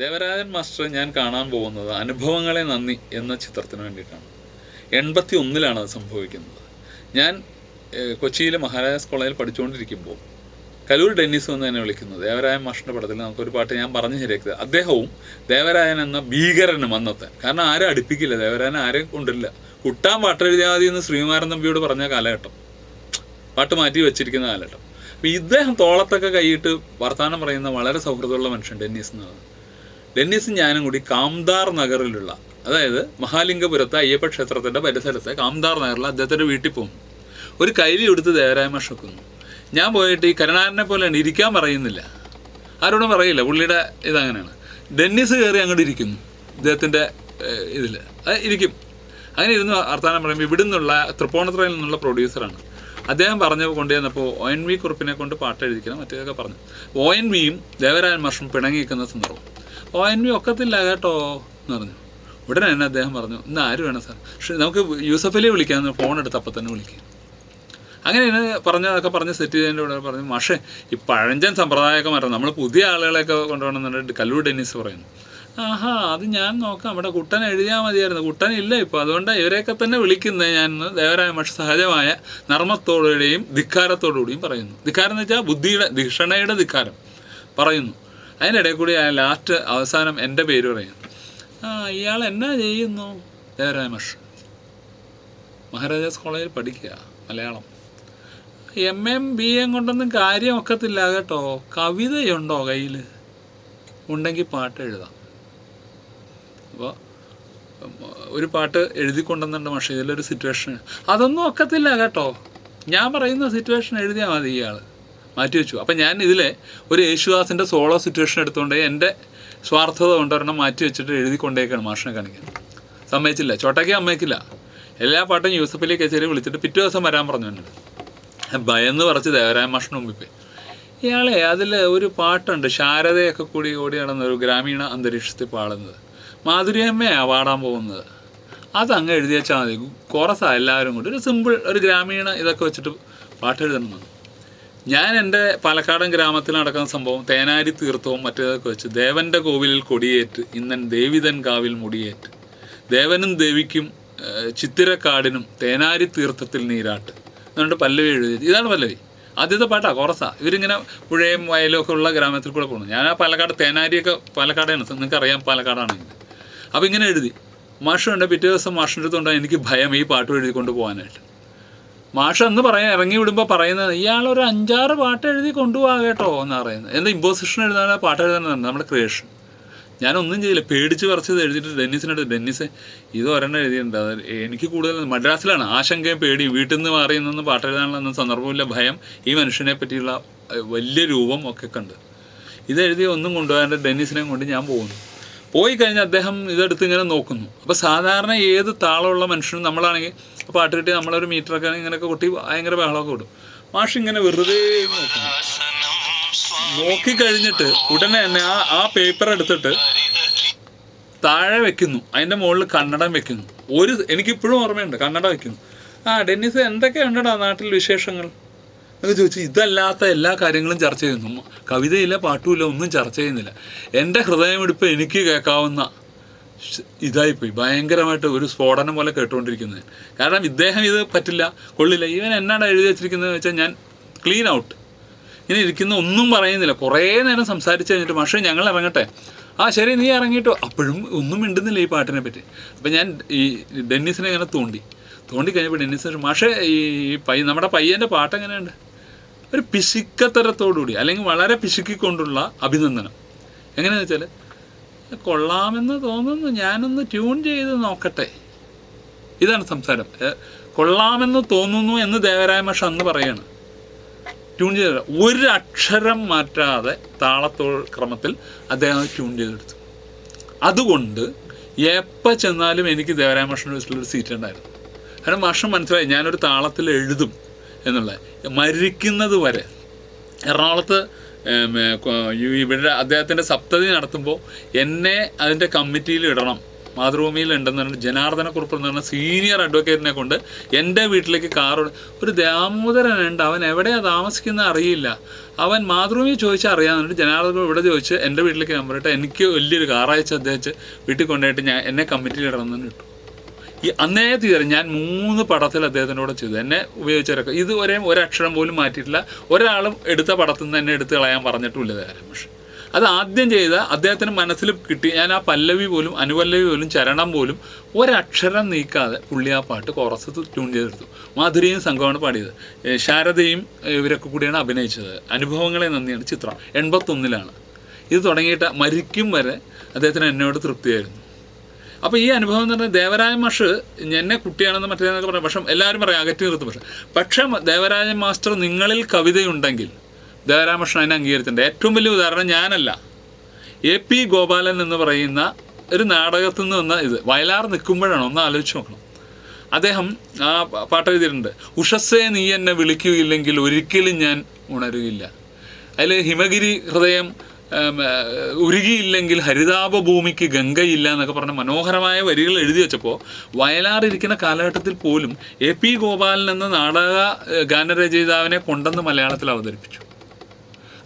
Devarajan master ഞാൻ കാണാൻ പോകുന്നത് അനുഭവങ്ങളെ നന്ദി എന്ന ചിത്രത്തിന് വേണ്ടിയിട്ടാണ്. എൺപത്തി ഒന്നിലാണ് അത് സംഭവിക്കുന്നത്. ഞാൻ കൊച്ചിയിലെ മഹാരാജാസ് കോളേജിൽ പഠിച്ചുകൊണ്ടിരിക്കുമ്പോൾ കലൂർ ഡെന്നിസ് എന്ന് തന്നെ വിളിക്കുന്നത് ദേവരായൻ മാഷിന്റെ പടത്തിൽ നമുക്കൊരു പാട്ട് ഞാൻ പറഞ്ഞു ശരിയാക്കിയത്. അദ്ദേഹവും ദേവരായൻ എന്ന ഭീകരനും അന്നത്തെ. കാരണം ആരും അടുപ്പിക്കില്ല? ദേവരായൻ ആരെയും കൊണ്ടില്ല. കുട്ടാൻ പാട്ടെഴുതിയാൽ മതി എന്ന് ശ്രീകുമാരൻ തമ്പിയോട് പറഞ്ഞ കാലഘട്ടം. പാട്ട് മാറ്റി വെച്ചിരിക്കുന്ന കാലഘട്ടം. അപ്പം ഇദ്ദേഹം തോളത്തൊക്കെ കൈയിട്ട് വർത്തമാനം പറയുന്ന വളരെ സൗഹൃദമുള്ള മനുഷ്യൻ ഡെന്നീസ് എന്നാണ്. ഡെന്നീസും ഞാനും കൂടി കാംദാർ നഗറിലുള്ള അതായത് മഹാലിംഗപുരത്തെ അയ്യപ്പ ക്ഷേത്രത്തിന്റെ പരിസരത്തെ കാംദാർ നഗറിൽ അദ്ദേഹത്തിന്റെ വീട്ടിൽ പോകുന്നു. ഒരു കൈലി എടുത്ത് ദേവരായ ഷൊക്കുന്നു ഞാൻ പോയിട്ട് ഈ കരുണാരനെ പോലെ ഇരിക്കാൻ പറയുന്നില്ല. ആരോടും പറയില്ല. പുള്ളിയുടെ ഇതങ്ങനെയാണ് ഡെന്നിസ് കയറി അങ്ങോട്ട് ഇരിക്കുന്നു. ഇദ്ദേഹത്തിന്റെ ഇതിൽ അത് ഇരിക്കും. അങ്ങനെ ഇരുന്ന് വർത്തമാനം പറയുമ്പോൾ ഇവിടെ നിന്നുള്ള തൃപ്പൂണിത്തുറയിൽ നിന്നുള്ള പ്രൊഡ്യൂസറാണ്. അദ്ദേഹം പറഞ്ഞു കൊണ്ടുവന്നപ്പോൾ ഒ എൻ വി കുറിപ്പിനെ കൊണ്ട് പാട്ട് എഴുതിക്കണം മറ്റേതൊക്കെ പറഞ്ഞു. ഒ എൻ വിയും ദേവരായൻ മാഷും പിണങ്ങി നിൽക്കുന്ന സന്ദർഭം. ഒ എൻ വി ഒക്കത്തില്ല കേട്ടോ എന്ന് പറഞ്ഞു. ഉടനെ തന്നെ അദ്ദേഹം പറഞ്ഞു ഇന്ന് ആര് വേണം സാർ? പക്ഷേ നമുക്ക് യൂസഫ് അലി വിളിക്കാമെന്ന് ഫോൺ എടുത്ത് അപ്പം തന്നെ വിളിക്കാം. അങ്ങനെ പറഞ്ഞതൊക്കെ പറഞ്ഞ് സെറ്റ് ചെയ്തതിന്റെ കൂടെ പറഞ്ഞു പക്ഷേ ഈ പഴഞ്ചൻ സമ്പ്രദായമൊക്കെ മാറ്റണം. നമ്മൾ പുതിയ ആളുകളെയൊക്കെ കൊണ്ടുപോകണമെന്നുണ്ട് കല്ലൂർ ഡെന്നീസ് പറയുന്നു. ആഹാ അത് ഞാൻ നോക്കാം. അവിടെ കുട്ടൻ എഴുതിയാൽ മതിയായിരുന്നു. കുട്ടൻ ഇല്ല ഇപ്പോൾ അതുകൊണ്ട് ഇവരെയൊക്കെ തന്നെ വിളിക്കുന്നത് ഞാൻ ദേവരായ മാഷ് സഹജമായ നർമ്മത്തോടുകൂടിയും ധിക്കാരത്തോടുകൂടിയും പറയുന്നു. ധിക്കാരം എന്ന് വെച്ചാൽ ബുദ്ധിയുടെ ധിഷണയുടെ ധിക്കാരം പറയുന്നു. അതിനിടയിൽ കൂടി ആ ലാസ്റ്റ് അവസാനം എന്റെ പേര് പറയും ആ ഇയാൾ എന്നാ ചെയ്യുന്നു? ദേവരായ മാഷ് മഹാരാജാസ് കോളേജിൽ പഠിക്കുക Malayalam. M M B M കൊണ്ടൊന്നും കാര്യം ഒക്കത്തില്ല കേട്ടോ. കവിതയുണ്ടോ കയ്യിൽ ഉണ്ടെങ്കിൽ പാട്ട് എഴുതാം. അപ്പോൾ ഒരു പാട്ട് എഴുതി കൊണ്ടുവന്നിട്ടുണ്ട് പക്ഷേ ഇതിലൊരു സിറ്റുവേഷൻ അതൊന്നും ഒക്കത്തില്ല കേട്ടോ. ഞാൻ പറയുന്ന സിറ്റുവേഷൻ എഴുതിയാൽ മതി ഇയാൾ മാറ്റി വെച്ചു. അപ്പം ഞാൻ ഇതിലെ ഒരു യേശുദാസിന്റെ സോളോ സിറ്റുവേഷൻ എടുത്തുകൊണ്ട് എന്റെ സ്വാർത്ഥത കൊണ്ടൊരെണ്ണം മാറ്റി വെച്ചിട്ട് എഴുതി കൊണ്ടേക്കാണ് മാഷിനെ കാണിക്കാൻ. സമ്മതിച്ചില്ല. ചോട്ടയ്ക്ക് സമ്മതിക്കില്ല. എല്ലാ പാട്ടും യൂസഫലി കച്ചേരി വിളിച്ചിട്ട് പിറ്റേ ദിവസം വരാൻ പറഞ്ഞു ഭയന്ന് പറച്ച് ദേവരായ മാഷിന് മുമ്പിൽ പോയി. ഇയാളെ അതിൽ ഒരു പാട്ടുണ്ട്. ശാരദയൊക്കെ കൂടി ഓടി നടന്ന ഒരു ഗ്രാമീണ അന്തരീക്ഷത്തിൽ പാടുന്നത് മാധുര്യമ്മയാണ് പാടാൻ പോകുന്നത്. അതങ്ങ് എഴുതി വെച്ചാൽ മതി. കുറസാണ് എല്ലാവരും കൂടി. ഒരു സിമ്പിൾ ഒരു ഗ്രാമീണ ഇതൊക്കെ വെച്ചിട്ട് പാട്ട് എഴുതണം ഞാൻ എന്റെ പാലക്കാടൻ ഗ്രാമത്തിൽ നടക്കുന്ന സംഭവം തേനാരി തീർത്ഥവും മറ്റേതൊക്കെ വെച്ച് ദേവന്റെ കോവിലിൽ കൊടിയേറ്റ് ഇന്നൻ ദേവിതൻ കാവിൽ മുടിയേറ്റ്. ദേവനും ദേവിക്കും ചിത്തിരക്കാടിനും തേനാരി തീർത്ഥത്തിൽ നീരാട്ട്. എന്നുകൊണ്ട് പല്ലവി എഴുതി ഇതാണ് പല്ലവി. ആദ്യത്തെ പാട്ടാ കുറസാ. ഇവരിങ്ങനെ പുഴയും വയലും ഒക്കെ ഉള്ള ഗ്രാമത്തിൽ കൂടെ പോകുന്നു. ഞാൻ ആ പാലക്കാട് തേനാരിയൊക്കെ പാലക്കാടാണ്. നിങ്ങൾക്ക് അറിയാം പാലക്കാടാണെങ്കിൽ അപ്പോൾ ഇങ്ങനെ എഴുതി. മാഷുണ്ട് പിറ്റേ ദിവസം മാഷിന്റെ അടുത്തുണ്ടോ എനിക്ക് ഭയം ഈ പാട്ട് എഴുതിക്കൊണ്ട് പോകാനായിട്ട്. മാഷ് എന്ന് പറയാൻ ഇറങ്ങി വിടുമ്പോൾ പറയുന്നത് ഇയാൾ ഒരു അഞ്ചാറ് പാട്ട് എഴുതി കൊണ്ടുപോകാം കേട്ടോ എന്ന് പറയുന്നത്. എന്താ ഇമ്പോസിഷൻ എഴുതാനാണ് പാട്ട് എഴുതാനാണ് നമ്മുടെ ക്രിയേഷൻ ഞാനൊന്നും ചെയ്തില്ല പേടിച്ച് പറിച്ചത് എഴുതിയിട്ട് ഡെന്നിസിനടുത്ത് ഡെന്നിസ് ഇത് ഒരെണ്ണം എഴുതിയിട്ടുണ്ട് അത് എനിക്ക് കൂടുതൽ മദ്രാസിലാണ്. ആശങ്കയും പേടിയും വീട്ടിൽ നിന്ന് മാറി നിന്ന് പാട്ട് എഴുതാനുള്ള സന്ദർഭമില്ല ഭയം ഈ മനുഷ്യനെ പറ്റിയുള്ള വലിയ രൂപം ഒക്കെ കണ്ട്. എഴുതി ഒന്നും കൊണ്ടുപോകാൻ ഡെന്നിസിനെ കൊണ്ട് ഞാൻ പോകുന്നു. പോയി കഴിഞ്ഞാൽ അദ്ദേഹം ഇതെടുത്ത് ഇങ്ങനെ നോക്കുന്നു. അപ്പോൾ സാധാരണ ഏത് താളമുള്ള മനുഷ്യനും നമ്മളാണെങ്കിൽ പാട്ട് കിട്ടി നമ്മളൊരു മീറ്ററൊക്കെ ഇങ്ങനെയൊക്കെ കൊട്ടി ഭയങ്കര ബഹളമൊക്കെ വിടും മാഷ് ഇങ്ങനെ വെറുതെ നോക്കി കഴിഞ്ഞിട്ട് ഉടനെ തന്നെ ആ ആ പേപ്പർ എടുത്തിട്ട് താഴെ വെക്കുന്നു. അതിന്റെ മുകളിൽ കണ്ണടം വെക്കുന്നു. ഒരു എനിക്ക് ഇപ്പോഴും ഓർമ്മയുണ്ട് കണ്ണട വെക്കുന്നു. ആ ഡെന്നിസ് എന്തൊക്കെയുണ്ടടാ നാട്ടിൽ വിശേഷങ്ങൾ? എന്നൊക്കെ ചോദിച്ചു ഇതല്ലാത്ത എല്ലാ കാര്യങ്ങളും ചർച്ച ചെയ്യുന്നു. കവിതയില്ല പാട്ടുമില്ല ഒന്നും ചർച്ച ചെയ്യുന്നില്ല. എന്റെ ഹൃദയമെടുപ്പ് എനിക്ക് കേൾക്കാവുന്ന ഇതായിപ്പോയി. ഭയങ്കരമായിട്ട് ഒരു സ്ഫോടനം പോലെ കേട്ടുകൊണ്ടിരിക്കുന്നത്. കാരണം ഇദ്ദേഹം ഇത് പറ്റില്ല. കൊള്ളില്ല. ഇവൻ എന്നാണ് എഴുതി വെച്ചിരിക്കുന്നത് വെച്ചാൽ ഞാൻ ക്ലീൻ ഔട്ട്. ഇനി ഇരിക്കുന്ന ഒന്നും പറയുന്നില്ല. കുറേ നേരം സംസാരിച്ച് കഴിഞ്ഞിട്ട് പക്ഷേ ഞങ്ങൾ ഇറങ്ങട്ടെ. ആ ശരി നീ ഇറങ്ങിയിട്ടോ അപ്പോഴും ഒന്നും മിണ്ടുന്നില്ല ഈ പാട്ടിനെ പറ്റി. അപ്പം ഞാൻ ഈ ഡെന്നിസിനെ ഇങ്ങനെ തോണ്ടി. തോണ്ടി കഴിഞ്ഞപ്പോൾ ഡെന്നിസ് പക്ഷേ ഈ പയ്യ നമ്മുടെ പയ്യന്റെ പാട്ട് എങ്ങനെയുണ്ട്? ഒരു പിശുക്കത്തരത്തോടുകൂടി അല്ലെങ്കിൽ വളരെ പിശുക്കിക്കൊണ്ടുള്ള അഭിനന്ദനം. എങ്ങനെയാണെന്ന് വെച്ചാൽ കൊള്ളാമെന്ന് തോന്നുന്നു. ഞാനൊന്ന് ട്യൂൺ ചെയ്ത് നോക്കട്ടെ. ഇതാണ് സംസാരം. കൊള്ളാമെന്ന് തോന്നുന്നു എന്ന് ദേവരായ മഷ അന്ന് പറയാണ്. ട്യൂൺ ചെയ്ത ഒരു അക്ഷരം മാറ്റാതെ താളത്തോ ക്രമത്തിൽ അദ്ദേഹം ട്യൂൺ ചെയ്തെടുത്തു. അതുകൊണ്ട് എപ്പോൾ ചെന്നാലും എനിക്ക് ദേവരായ മാഷിന്റെ വെച്ചിട്ടുള്ളൊരു സീറ്റ് ഉണ്ടായിരുന്നു. കാരണം മാഷം മനസ്സിലായി ഞാനൊരു താളത്തിൽ എഴുതും എന്നുള്ളത് മരിക്കുന്നത് വരെ. എറണാകുളത്ത് ഇവിടെ അദ്ദേഹത്തിന്റെ സപ്തതി നടത്തുമ്പോൾ എന്നെ അതിന്റെ കമ്മിറ്റിയിൽ ഇടണം. മാതൃഭൂമിയിൽ ഉണ്ടെന്ന് പറഞ്ഞിട്ട് ജനാർദ്ദന കുറിപ്പ് എന്ന് പറഞ്ഞ സീനിയർ അഡ്വക്കേറ്റിനെ കൊണ്ട് എന്റെ വീട്ടിലേക്ക് കാർ ഒരു ദാമോദരനുണ്ട് അവൻ എവിടെയാണ് താമസിക്കുന്നത് അറിയില്ല. അവൻ മാതൃഭൂമി ചോദിച്ചാൽ അറിയാമെന്നിട്ട് ജനാർദ്ദന ഇവിടെ ചോദിച്ച് എന്റെ വീട്ടിലേക്ക് നമ്പർ ഇട്ട് എനിക്ക് വലിയൊരു കാർ അയച്ച് അദ്ദേഹം വീട്ടിൽ കൊണ്ടുപോയിട്ട് ഞാൻ എന്നെ കമ്മിറ്റിയിൽ ഇടണമെന്ന് ഇട്ടു ഈ അന്നേ തീരെ ഞാൻ മൂന്ന് പടത്തിൽ അദ്ദേഹത്തിനോട് ചെയ്തു. എന്നെ ഉപയോഗിച്ചവരൊക്കെ ഇത് ഒരേ ഒരക്ഷരം പോലും മാറ്റിയിട്ടില്ല. ഒരാളും എടുത്ത പടത്തിൽ നിന്ന് തന്നെ എടുത്ത് കളയാൻ പറഞ്ഞിട്ടുമില്ല പക്ഷെ. അത് ആദ്യം ചെയ്ത അദ്ദേഹത്തിന് മനസ്സിൽ കിട്ടി. ഞാൻ ആ പല്ലവി പോലും അനുപല്ലവി പോലും ചരണം പോലും ഒരക്ഷരം നീക്കാതെ പുള്ളി ആ പാട്ട് കുറച്ച് ട്യൂൺ ചെയ്തെടുത്തു. മാധുരിയും സംഘമാണ് പാടിയത്. ശാരദയും ഇവരൊക്കെ കൂടിയാണ് അഭിനയിച്ചത്. അനുഭവങ്ങളെ നന്ദിയാണ് ചിത്രം എൺപത്തൊന്നിലാണ്. ഇത് തുടങ്ങിയിട്ട് മരിക്കും വരെ അദ്ദേഹത്തിന് എന്നോട് തൃപ്തിയായിരുന്നു. അപ്പോൾ ഈ അനുഭവം എന്ന് പറഞ്ഞാൽ ദേവരായ മാഷ് എന്നെ കുട്ടിയാണെന്ന് മറ്റേതെന്നൊക്കെ പറയാം. പക്ഷേ എല്ലാവരും പറയും അകറ്റി നിർത്തും പക്ഷേ. പക്ഷേ ദേവരായ മാസ്റ്റർ നിങ്ങളിൽ കവിതയുണ്ടെങ്കിൽ ദേവരായ മാഷൻ അതിനെ അംഗീകരിച്ചിട്ടുണ്ട്. ഏറ്റവും വലിയ ഉദാഹരണം ഞാനല്ല. എ പി ഗോപാലൻ എന്ന് പറയുന്ന ഒരു നാടകത്തിൽ നിന്ന് വന്ന ഇത് വയലാർ നിൽക്കുമ്പോഴാണ് ഒന്ന് ആലോചിച്ച് നോക്കണം. അദ്ദേഹം ആ പാട്ട് എഴുതിയിട്ടുണ്ട്. ഉഷസ്സേ നീ എന്നെ വിളിക്കുകയില്ലെങ്കിൽ ഒരിക്കലും ഞാൻ ഉണരുകയില്ല. അതിൽ ഹിമഗിരി ഹൃദയം ഉരുകിയില്ലെങ്കിൽ ഹരിതാപ ഭൂമിക്ക് ഗംഗയില്ല എന്നൊക്കെ പറഞ്ഞ മനോഹരമായ വരികൾ എഴുതി വെച്ചപ്പോൾ വയലാറിരിക്കുന്ന കാലഘട്ടത്തിൽ പോലും എ പി ഗോപാലൻ എന്ന നാടക ഗാനരചയിതാവിനെ കൊണ്ടെന്ന് മലയാളത്തിൽ അവതരിപ്പിച്ചു.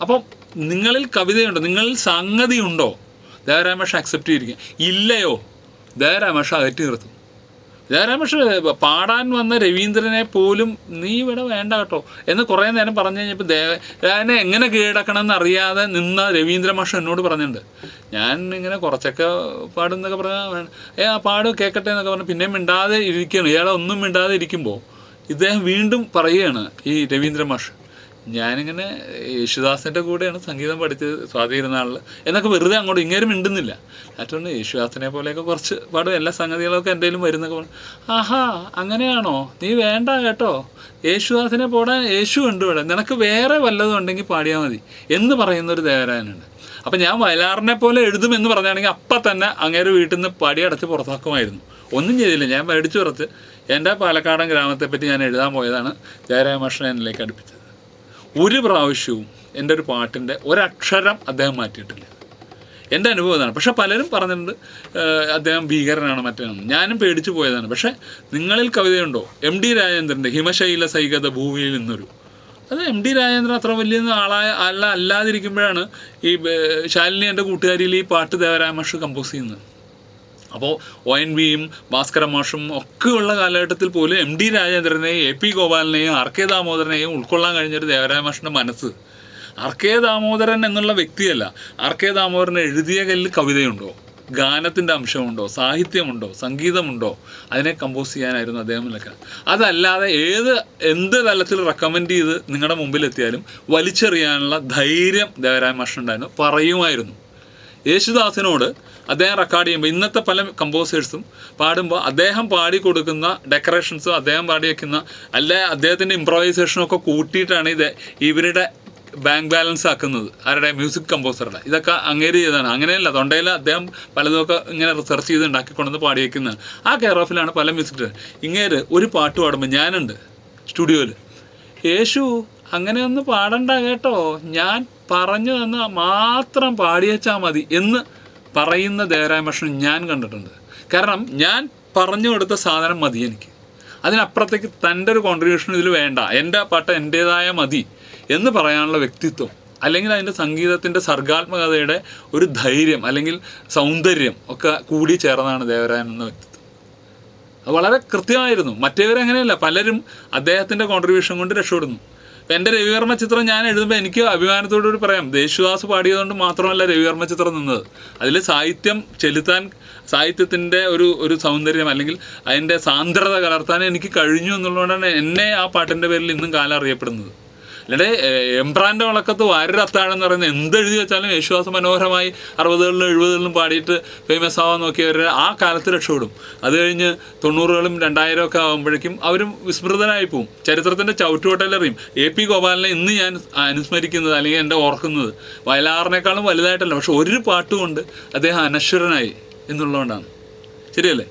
അപ്പം നിങ്ങളിൽ കവിതയുണ്ടോ? നിങ്ങളിൽ സംഗതിയുണ്ടോ? ദയരാമേഷ അക്സെപ്റ്റ് ചെയ്തിരിക്കുക ഇല്ലയോ? ദയരാമേഷ അകറ്റി നിർത്തും. ജയരാമേഷ് പാടാൻ വന്ന രവീന്ദ്രനെ പോലും നീ ഇവിടെ വേണ്ട കേട്ടോ. എന്ന് കുറേ നേരം പറഞ്ഞു കഴിഞ്ഞപ്പോൾ ദേവനെ എങ്ങനെ കീഴടക്കണം എന്നറിയാതെ നിന്ന രവീന്ദ്ര മാഷ് എന്നോട് പറഞ്ഞിട്ടുണ്ട്. ഞാൻ ഇങ്ങനെ കുറച്ചൊക്കെ പാടുന്നൊക്കെ പറഞ്ഞാൽ ഏ ആ പാട് കേൾക്കട്ടെ എന്നൊക്കെ പറഞ്ഞു. പിന്നെ മിണ്ടാതെ ഇരിക്കുകയാണ്. ഇയാളെ ഒന്നും മിണ്ടാതെ ഇരിക്കുമ്പോൾ ഇദ്ദേഹം വീണ്ടും പറയുകയാണ് ഈ രവീന്ദ്ര മാഷ്. ഞാനിങ്ങനെ യേശുദാസിന്റെ കൂടെയാണ് സംഗീതം പഠിച്ചത് സ്വാധീനനാളിൽ എന്നൊക്കെ വെറുതെ അങ്ങോട്ട് ഇങ്ങനെ മിണ്ടുന്നില്ല. അതുകൊണ്ട് യേശുദാസിനെ പോലെയൊക്കെ കുറച്ച് പാടും എല്ലാ സംഗതികളൊക്കെ എന്തെങ്കിലും വരുന്നൊക്കെ പറഞ്ഞു ആഹാ അങ്ങനെയാണോ? നീ വേണ്ട കേട്ടോ. യേശുദാസിനെ പോടാൻ യേശു ഉണ്ട് ഇവിടെ. നിനക്ക് വേറെ വല്ലതും ഉണ്ടെങ്കിൽ പാടിയാൽ മതി എന്ന് പറയുന്നൊരു ദേവരാനുണ്ട് അപ്പം ഞാൻ വയലാറിനെ പോലെ എഴുതുമെന്ന് പറഞ്ഞാണെങ്കിൽ അപ്പം തന്നെ അങ്ങേര് വീട്ടിൽ നിന്ന് പടി അടച്ച് പുറത്താക്കുമായിരുന്നു. ഒന്നും ചെയ്തില്ല. ഞാൻ മേടിച്ചു പുറത്ത്. എന്റെ പാലക്കാടൻ ഗ്രാമത്തെപ്പറ്റി ഞാൻ എഴുതാൻ പോയതാണ്. ജയരാമകൃഷ്ണൻ അടുപ്പിച്ചത്. ഒരു പ്രാവശ്യവും എന്റെ ഒരു പാട്ടിന്റെ ഒരക്ഷരം അദ്ദേഹം മാറ്റിയിട്ടില്ല. എന്റെ അനുഭവം ഇതാണ് പക്ഷെ പലരും പറഞ്ഞിട്ടുണ്ട് അദ്ദേഹം ഭീകരനാണ് മറ്റേതാണ് ഞാനും പേടിച്ചു പോയതാണ്. പക്ഷേ നിങ്ങളിൽ കവിതയുണ്ടോ? എം ഡി രാജേന്ദ്രന്റെ ഹിമശൈല സൈകത ഭൂമിയിൽ നിന്നൊരു. അത് എം ഡി രാജേന്ദ്രൻ അത്ര വലിയ ആളായ അല്ല അല്ലാതിരിക്കുമ്പോഴാണ് ഈ ശാലിനി എന്റെ കൂട്ടുകാരിയിൽ ഈ പാട്ട് ദേവരാമഷ് കമ്പോസ് ചെയ്യുന്നത്. അപ്പോൾ ഒ എൻ വിയും ഭാസ്കര മാഷും ഒക്കെയുള്ള കാലഘട്ടത്തിൽ പോലും എം ഡി രാജേന്ദ്രനെയും എ പി ഗോപാലിനെയും ആർ കെ ദാമോദരനെയും ഉൾക്കൊള്ളാൻ കഴിഞ്ഞൊരു ദേവരായ മാഷിന്റെ മനസ്സ്. ആർ കെ ദാമോദരൻ എന്നുള്ള വ്യക്തിയല്ല. ആർ കെ ദാമോദരൻ എഴുതിയ കല്ലിൽ കവിതയുണ്ടോ? ഗാനത്തിന്റെ അംശമുണ്ടോ? സാഹിത്യമുണ്ടോ? സംഗീതമുണ്ടോ? അതിനെ കമ്പോസ് ചെയ്യാനായിരുന്നു അദ്ദേഹം നിൽക്കുക അതല്ലാതെ ഏത് എന്ത് തലത്തിൽ റെക്കമെൻഡ് ചെയ്ത് നിങ്ങളുടെ മുമ്പിലെത്തിയാലും വലിച്ചെറിയാനുള്ള ധൈര്യം ദേവരായ ഉണ്ടായിരുന്നു പറയുമായിരുന്നു. യേശുദാസിനോട് അദ്ദേഹം റെക്കോർഡ് ചെയ്യുമ്പോൾ ഇന്നത്തെ പല കമ്പോസേഴ്സും പാടുമ്പോൾ അദ്ദേഹം പാടി കൊടുക്കുന്ന ഡെക്കറേഷൻസും അദ്ദേഹം പാടി വയ്ക്കുന്ന അല്ലെ അദ്ദേഹത്തിന്റെ ഇമ്പ്രവൈസേഷനും ഒക്കെ കൂട്ടിയിട്ടാണ് ഇത് ഇവരുടെ ബാങ്ക് ബാലൻസ് ആക്കുന്നത്. ആരുടെ? മ്യൂസിക് കമ്പോസറുടെ ഇതൊക്കെ അങ്ങേര് ചെയ്തതാണ്. അങ്ങനെയല്ല തൊണ്ടയിൽ അദ്ദേഹം പലതുമൊക്കെ ഇങ്ങനെ റിസർച്ച് ചെയ്ത് ഉണ്ടാക്കിക്കൊണ്ടുവന്ന് പാടി വയ്ക്കുന്നതാണ് ആ കെയർ ഓഫിലാണ് പല മ്യൂസിക് ഇങ്ങേര് ഒരു പാട്ട് പാടുമ്പോൾ ഞാനുണ്ട് സ്റ്റുഡിയോയിൽ യേശു അങ്ങനെയൊന്നും പാടണ്ട കേട്ടോ. ഞാൻ പറഞ്ഞു തന്ന മാത്രം പാടിയച്ചാൽ മതി എന്ന് പറയുന്ന ദേവരാമകൃഷ്ണൻ ഞാൻ കണ്ടിട്ടുണ്ട്. കാരണം ഞാൻ പറഞ്ഞു കൊടുത്ത സാധനം മതി എനിക്ക്. അതിനപ്പുറത്തേക്ക് തന്റെ ഒരു കോൺട്രിബ്യൂഷൻ ഇതിൽ വേണ്ട. എന്റെ പാട്ട് എന്റേതായ മതി എന്ന് പറയാനുള്ള വ്യക്തിത്വം അല്ലെങ്കിൽ അതിന്റെ സംഗീതത്തിന്റെ സർഗാത്മകതയുടെ ഒരു ധൈര്യം അല്ലെങ്കിൽ സൗന്ദര്യം ഒക്കെ കൂടി ചേർന്നതാണ് ദേവരായൻ എന്ന വ്യക്തിത്വം. വളരെ കൃത്യമായിരുന്നു. മറ്റേവരങ്ങനെയല്ല പലരും അദ്ദേഹത്തിന്റെ കോൺട്രിബ്യൂഷൻ കൊണ്ട് രക്ഷപ്പെടുന്നു. ഇപ്പം എന്റെ രവിവർമ്മ ചിത്രം ഞാൻ എഴുതുമ്പോൾ എനിക്ക് അഭിമാനത്തോടുകൂടി പറയാം. ദേശുദാസ് പാടിയതുകൊണ്ട് മാത്രമല്ല രവിവർമ്മ ചിത്രം നിന്നത്. അതിൽ സാഹിത്യം ചെലുത്താൻ സാഹിത്യത്തിന്റെ ഒരു ഒരു സൗന്ദര്യം അല്ലെങ്കിൽ അതിന്റെ സാന്ദ്രത കലർത്താൻ എനിക്ക് കഴിഞ്ഞു എന്നുള്ളതുകൊണ്ടാണ് എന്നെ ആ പാട്ടിന്റെ പേരിൽ ഇന്നും കാലം അറിയപ്പെടുന്നത്. അല്ലാതെ ഏഹ്, എംബ്രാന്റെ വളക്കത്ത് വാരൊരു അത്താഴം എന്ന് പറയുന്നത് എന്ത് എഴുതി വെച്ചാലും യേശുദാസ് മനോഹരമായി അറുപതുകളിലും എഴുപതുകളിലും പാടിയിട്ട് ഫേമസ് ആവാൻ നോക്കിയവർ ആ കാലത്ത് രക്ഷപ്പെടും. അത് കഴിഞ്ഞ് തൊണ്ണൂറുകളും രണ്ടായിരം ഒക്കെ ആകുമ്പോഴേക്കും അവരും വിസ്മൃതരായി പോവും. ചരിത്രത്തിന്റെ ചവിട്ടുകൊട്ടയിലെറിയും എ പി ഗോപാലിനെ ഇന്ന് ഞാൻ അനുസ്മരിക്കുന്നത് അല്ലെങ്കിൽ എന്റെ ഓർക്കുന്നത് വയലാറിനേക്കാളും വലുതായിട്ടല്ല പക്ഷെ ഒരു പാട്ടുകൊണ്ട് അദ്ദേഹം അനശ്വരനായി എന്നുള്ളതുകൊണ്ടാണ്. ശരിയല്ലേ?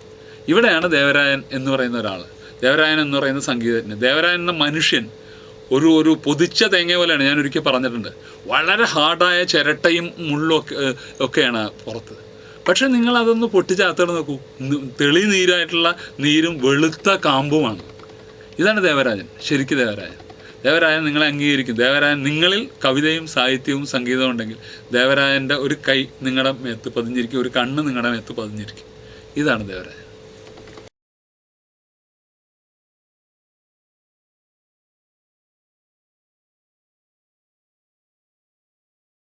ഇവിടെയാണ് ദേവരായൻ എന്ന് പറയുന്ന ഒരാൾ ദേവരായൻ എന്ന് പറയുന്ന സംഗീതജ്ഞൻ. ദേവരായൻ എന്ന മനുഷ്യൻ ഒരു ഒരു പൊതിച്ച തേങ്ങ പോലെയാണ് ഞാൻ ഒരിക്കൽ പറഞ്ഞിട്ടുണ്ട്. വളരെ ഹാർഡായ ചിരട്ടയും മുള്ളും ഒക്കെ ഒക്കെയാണ് പുറത്ത്. പക്ഷേ നിങ്ങൾ അതൊന്ന് പൊട്ടിച്ചകത്തോടെ നോക്കൂ. തെളി നീരായിട്ടുള്ള നീരും വെളുത്ത കാമ്പുമാണ്. ഇതാണ് ദേവരാജൻ ശരിക്കും ദേവരാജൻ. ദേവരാജൻ നിങ്ങളെ അംഗീകരിക്കും. ദേവരാജൻ നിങ്ങളിൽ കവിതയും സാഹിത്യവും സംഗീതവും ഉണ്ടെങ്കിൽ ദേവരാജന്റെ ഒരു കൈ നിങ്ങളുടെ മേത്ത് പതിഞ്ഞിരിക്കും ഒരു കണ്ണ് നിങ്ങളുടെ മേത്ത് പതിഞ്ഞിരിക്കും. ഇതാണ് ദേവരാജൻ.